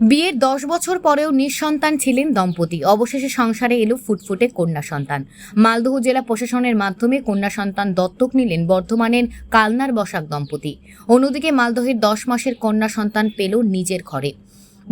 বিয়ের দশ বছর পরেও নিঃসন্তান ছিলেন দম্পতি। অবশেষে সংসারে এলো ফুটফুটে কন্যা সন্তান। মালদহ জেলা প্রশাসনের মাধ্যমে কন্যা সন্তান দত্তক নিলেন বর্ধমানের কালনার বসাক দম্পতি। অন্যদিকে মালদহের দশ মাসের কন্যা সন্তান পেল নিজের ঘরে।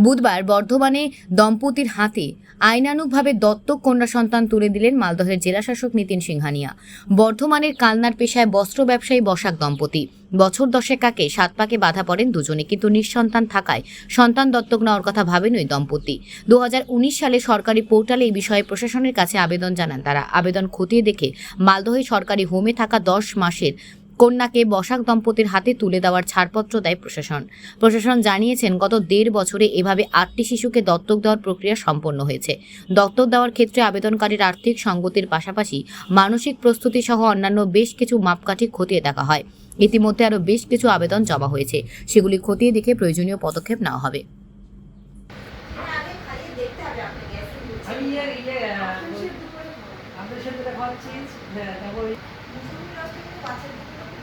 বুধবার বর্ধমানে দম্পতির হাতে আইনানুগভাবে দত্তক কন্যা সন্তান তুলে দিলেন মালদহের জেলাশাসক নীতিন সিংহানিয়া। বর্ধমানের কালনার পেশায় বস্ত্র ব্যবসায়ী বসাক দম্পতি। বছর দশেক আগে সাত পাকে বাধা পড়েন দুজনে, কিন্তু নিঃসন্তান থাকায় সন্তান দত্তক নেওয়ার কথা ভাবেন ওই দম্পতি। দু হাজার উনিশ সালে সরকারি পোর্টালে এই বিষয়ে প্রশাসনের কাছে আবেদন জানান তারা। আবেদন খতিয়ে দেখে মালদহে সরকারি হোমে থাকা দশ মাসের কন্যাকে বসাক দম্পতির হাতে তুলে দেওয়ার ছাড়পত্র দেয় প্রশাসন। প্রশাসন জানিয়েছেন, গত দেড় বছরে এভাবে আটটি শিশুকে দত্তক দেওয়ার প্রক্রিয়া সম্পন্ন হয়েছে। দত্তক দেওয়ার ক্ষেত্রে আবেদনকারীর আর্থিক সঙ্গতির পাশাপাশি মানসিক প্রস্তুতি সহ অন্যান্য বেশ কিছু মাপকাঠি খতিয়ে দেখা হয়। ইতিমধ্যে আরও বেশ কিছু আবেদন জমা হয়েছে। সেগুলি খতিয়ে দেখে প্রয়োজনীয় পদক্ষেপ নেওয়া হবে।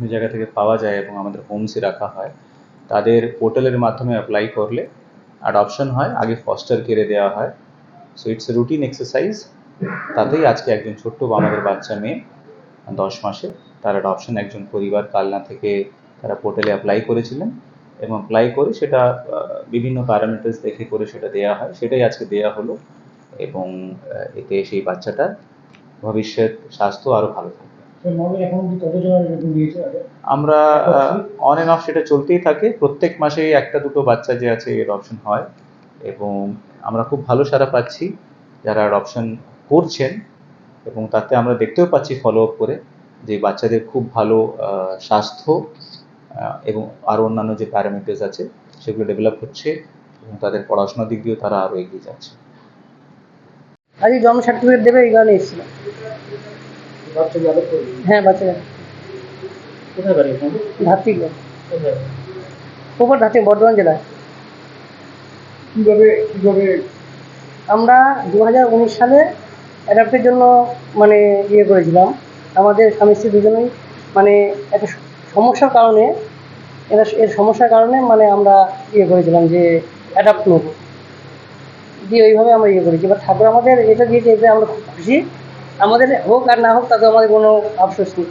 বিভিন্ন জায়গা থেকে পাওয়া যায় এবং আমাদের হোমসে রাখা হয়। তাদের পোর্টালের মাধ্যমে অ্যাপ্লাই করলে অ্যাডপশন হয়, আগে ফস্টার কেড়ে দেওয়া হয়। So it's a routine exercise তাতেই আজকে একজন ছোট্ট আমাদের বাচ্চা মেয়ে দশ মাসে তার অ্যাডপশন একজন পরিবার কালনা থেকে তারা পোর্টালে অ্যাপ্লাই করেছিলেন এবং অ্যাপ্লাই করে সেটা বিভিন্ন প্যারামিটার্স দেখে করে সেটা দেওয়া হয়। সেটাই আজকে দেওয়া হলো এবং এতে সেই বাচ্চাটার ভবিষ্যৎ, স্বাস্থ্য আরও ভালো থাকবে। আমরা অন এন্ড অফ সেটা চলতেই থাকে। প্রত্যেক মাসে একটা দুটো বাচ্চা যে আছে এর অপশন হয়। এবং আমরা খুব ভালো সারা পাচ্ছি যারা অপশন করছেন। এবং তাতে আমরা দেখতেও পাচ্ছি ফলো আপ করে যে বাচ্চাদের খুব ভালো আহ, স্বাস্থ্য এবং আরও অন্যান্য যে প্যারামিটার্স আছে সেগুলো ডেভেলপ হচ্ছে এবং তাদের পড়াশোনার দিক দিয়েও তারা আরও এগিয়ে যাচ্ছে। আজকে জন্ম সার্টিফিকেট দেবে এই কারণে এসেছিলাম। বাচ্চা করবে হ্যাঁ বাচ্চারা কোথায় বাড়ি আপনাদের ধাত্রী কোথায়? ওপর বর্ধমান জেলায়। কীভাবে কীভাবে? আমরা দু হাজার উনিশ সালে অ্যাডাপ্টের জন্য মানে ইয়ে করেছিলাম। আমাদের স্বামী স্ত্রী দুজনেই মানে একটা সমস্যার কারণে এরা এর সমস্যার কারণে মানে আমরা ইয়ে করেছিলাম যে অ্যাডাপ্ট নেব দিয়ে ওইভাবে আমরা ইয়ে করেছি। এবার ঠাকুর আমাদের এটা দিয়েছে এতে আমরা খুব খুশি। আমাদের হোক আর না হোক তাতে আমাদের কোনো আফসোস নেই।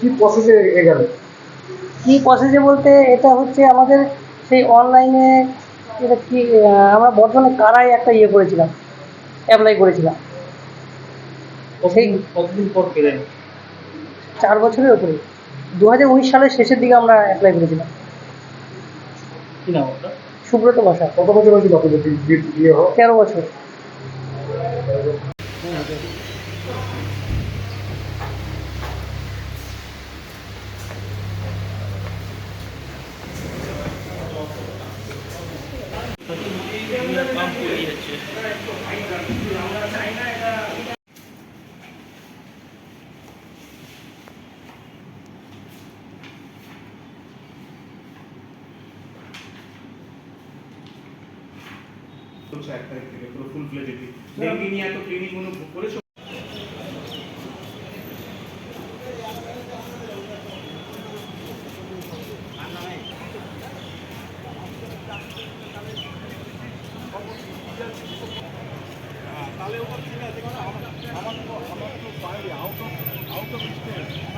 কি প্রসেসে এগাবে কী প্রসেসে বলতে এটা হচ্ছে আমাদের সেই অনলাইনে এটা কি আমরা বর্তমানে কারাই একটা ইয়ে করেছিলাম অ্যাপ্লাই করেছিলাম। সেই কতদিন পর পেলেন? চার বছরের ওপরে দু হাজার উনিশ সালের শেষের দিকে আমরা অ্যাপ্লাই করেছিলাম। কি নাম সুব্রত বসা কত বছর বিয়ে তেরো বছর। চলছে এক তারিখ থেকে পুরো ফুল নিয়ে এত ক্লিনিক কোনো করেছ? আমার তো বাইরে out of out of state